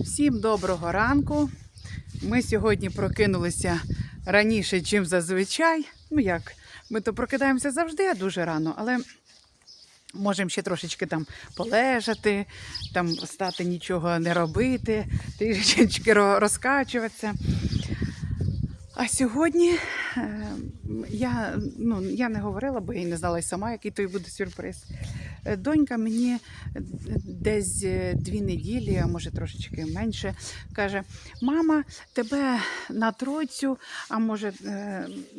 Всім доброго ранку. Ми сьогодні прокинулися раніше, ніж зазвичай. Ну як, ми то прокидаємося завжди дуже рано, але можемо ще трошечки там полежати, там стати нічого не робити, трішечки розкачуватися. А сьогодні е, я, ну, я не говорила, бо я не знала сама, який той буде сюрприз. Е, Донька мені десь е, дві неділі, а може трошечки менше, каже: Мама, тебе на тройцю, а може е,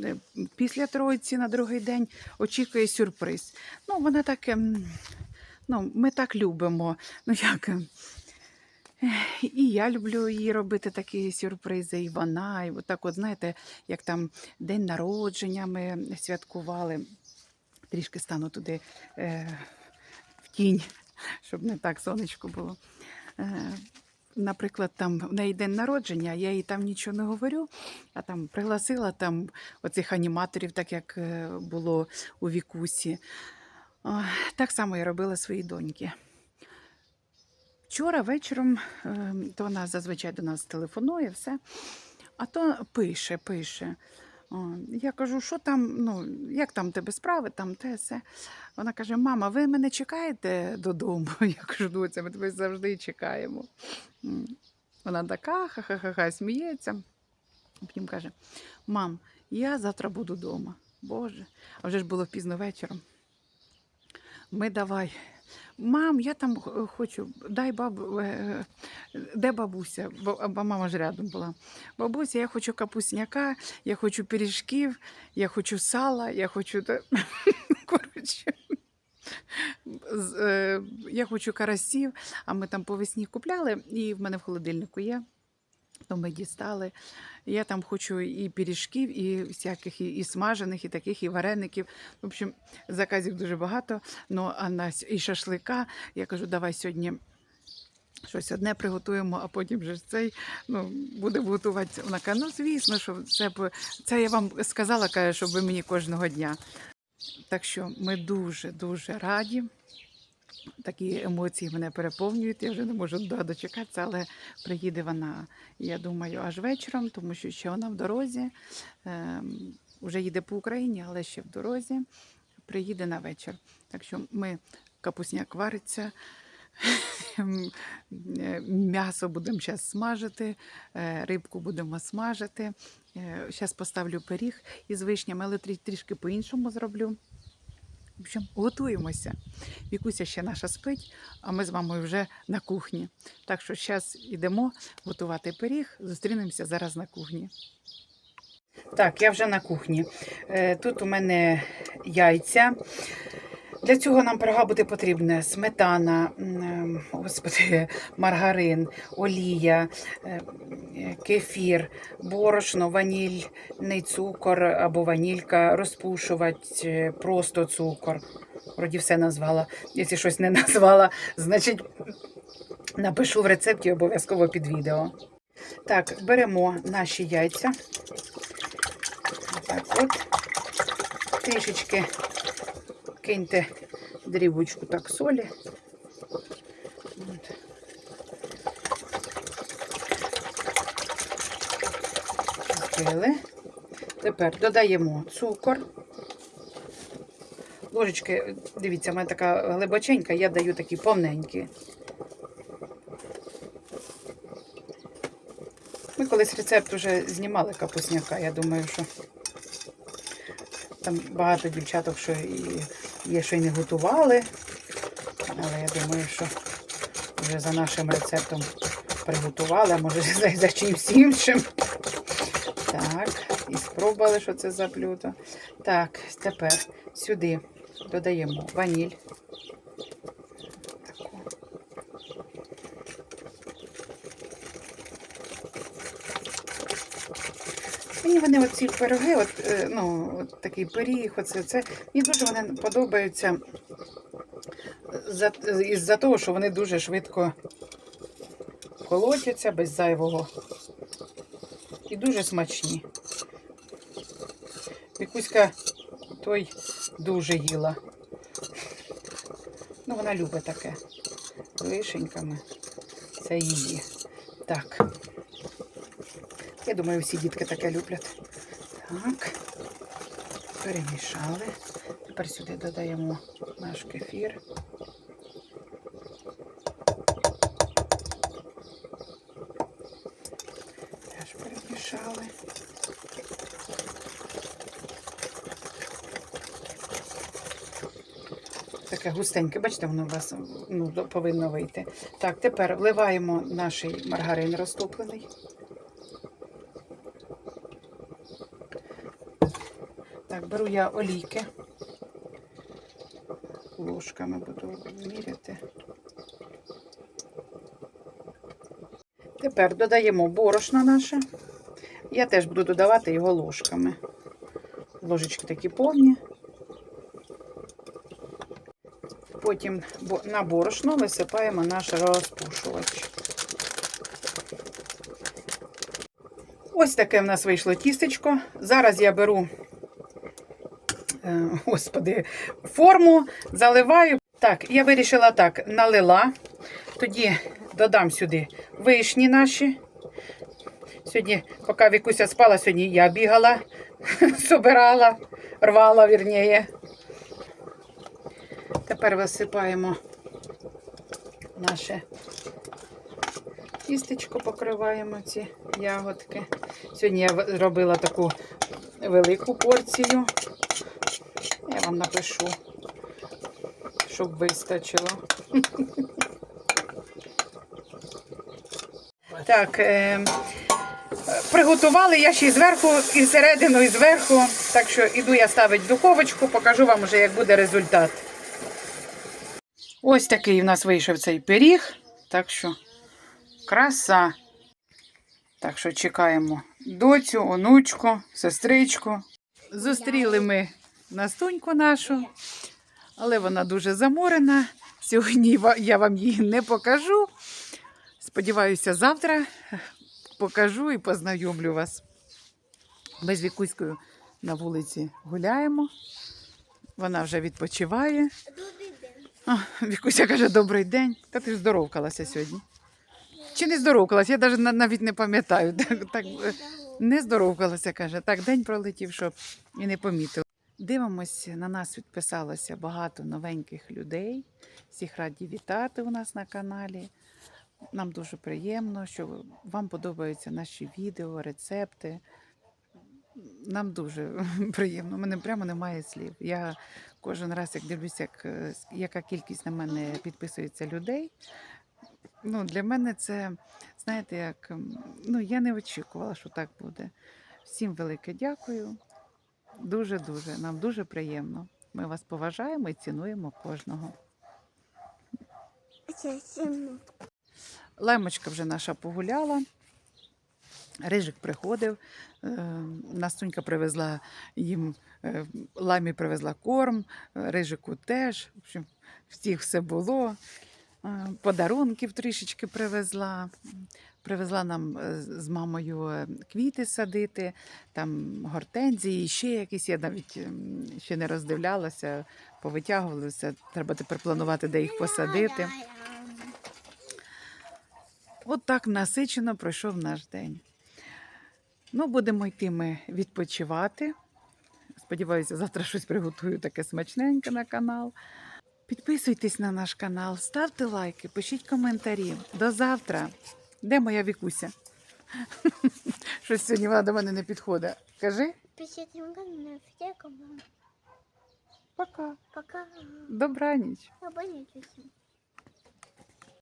е, після тройці на другий день очікує сюрприз. Ну, вона так, ем, ну, ми так любимо. Ну як. ем, І я люблю їй робити такі сюрпризи, і вона, і отак, от знаєте, як там день народження ми святкували. Трішки стану туди е, тінь, щоб не так сонечко було. Е, наприклад, там в неї день народження, я їй там нічого не говорю, а там пригласила там оцих аніматорів, так як е, було у Вікусі. Так само я робила своїй доньки. Вчора вечором, е, то вона зазвичай до нас телефонує, все, а то пише, пише. Я кажу, що там, ну, як там тебе справи, там те все. Вона каже: Мама, ви мене чекаєте додому? Я кажу, доця, ми тебе завжди чекаємо. Вона така, ха-ха-ха, сміється. Потім каже: Мам, я завтра буду вдома. Боже, а вже ж було пізно вечором. Ми давай. Мам, я там хочу, дай бабу, е, де бабуся? Бо мама ж рядом була. Бабуся, я хочу капусняка, я хочу пиріжків, я хочу сала, я хочу. Коротше. Е, Я хочу карасів, а ми там по весні купляли, і в мене в холодильнику є. То ми дістали. Я там хочу і пиріжків, і всяких, і, і смажених, і таких, і вареників. В общем, заказів дуже багато. Ну, а на і шашлика. Я кажу, давай сьогодні щось одне приготуємо, а потім же ж цей ну, буде готувати. Вона каже, ну звісно, що це, це я вам сказала, каже, щоб ви мені кожного дня. Так що ми дуже дуже раді. Такі емоції мене переповнюють. Я вже не можу дочекатися, але приїде вона, я думаю, аж вечором, тому що ще вона в дорозі. Ем, вже їде по Україні, але ще в дорозі. Приїде на вечір. Так що ми капусняк вариться. Е, М'ясо будемо зараз смажити, е, рибку будемо смажити. Зараз поставлю пиріг із вишнями, але трішки по-іншому зроблю. Общем, готуємося. Вікуся ще наша спить, а ми з мамою вже на кухні. Так що зараз йдемо готувати пиріг. Зустрінемося зараз на кухні. Так, я вже на кухні. Е, Тут у мене яйця. Для цього нам пирога буде потрібна сметана, ем, господи, маргарин, олія, е, кефір, борошно, ванільний цукор або ванілька, розпушувач, е, просто цукор. Вроді все назвала. Якщо щось не назвала, значить напишу в рецепті обов'язково під відео. Так, беремо наші яйця. Так от. Трішечки киньте дрібочку так солі. От. Тепер додаємо цукор. Ложечки, дивіться, в мене така глибоченька, я даю такі повненькі. Ми колись рецепт вже знімали капусняка, я думаю, що там багато дівчаток, що і є, що й не готували. Але я думаю, що вже за нашим рецептом приготували, а може за, за чимось іншим. Так, і спробували, що це за блюдо. Так, тепер сюди додаємо ваніль. Мені вони оці пироги, от, е, ну, такий пиріг, оце, це, мені дуже вони подобаються за, із-за того, що вони дуже швидко колотяться без зайвого. І дуже смачні. Вікуська той дуже їла. Ну, вона любить таке. Вишеньками. Це її. Так. Я думаю, всі дітки таке люблять. Так. Перемішали. Тепер сюди додаємо наш кефір. Теж перемішали. Таке густеньке, бачите, воно у вас ну, повинно вийти. Так, тепер вливаємо наш маргарин розтоплений. Так, беру я олійки. Ложками буду міряти. Тепер додаємо борошно наше. Я теж буду додавати його ложками. Ложечки такі повні. Потім на борошно висипаємо наш розпушувач. Ось таке в нас вийшло тістечко. Зараз я беру, господи, форму, заливаю. Так, я вирішила так, налила. Тоді додам сюди вишні наші. Сьогодні, поки Вікуся спала, сьогодні я бігала, собирала, рвала, вірніше. Тепер висипаємо наше тістечко, покриваємо ці ягодки. Сьогодні я робила таку велику порцію. Вам напишу, щоб вистачило. Так, е, приготували я ще й зверху, і середину, і зверху. Так що іду я ставити в духовочку, покажу вам вже, як буде результат. Ось такий в нас вийшов цей пиріг. Так що краса. Так що чекаємо доцю, онучку, сестричку. Зустріли ми Настуньку нашу, але вона дуже заморена. Сьогодні я вам її не покажу. Сподіваюся, завтра покажу і познайомлю вас. Ми з Вікуською на вулиці гуляємо. Вона вже відпочиває. А, Вікуся каже, добрий день. Та ти ж здоровкалася сьогодні. Чи не здоровкалася? Я навіть навіть не пам'ятаю. Так, так, не здоровкалася, каже. Так, день пролетів, щоб і не помітила. Дивимося, на нас відписалося багато новеньких людей. Всіх раді вітати у нас на каналі. Нам дуже приємно, що вам подобаються наші відео, рецепти. Нам дуже приємно. У мене прямо немає слів. Я кожен раз, як дивлюся, як, е, яка кількість на мене підписується людей. Ну, для мене це, знаєте, як ну, я не очікувала, що так буде. Всім велике дякую. Дуже-дуже, нам дуже приємно. Ми вас поважаємо і цінуємо кожного. Лаймочка вже наша погуляла. Рижик приходив, е, Настунька привезла їм, е, ламі привезла корм, рижику теж. В общем, всіх все було. Е, Подарунків трішечки привезла. Привезла нам е, з мамою е, квіти садити, там гортензії, ще якісь. Я навіть ем, ще не роздивлялася, повитягувалася. Треба тепер планувати, де їх посадити. От так насичено пройшов наш день. Ну, будемо йти ми відпочивати. Сподіваюся, завтра щось приготую таке смачненьке на канал. Підписуйтесь на наш канал, ставте лайки, пишіть коментарі. До завтра. Де моя вікуся? Щось сьогодні вона до мене не підходить. Кажи пока. Пока. Добраніч. Абонентесь.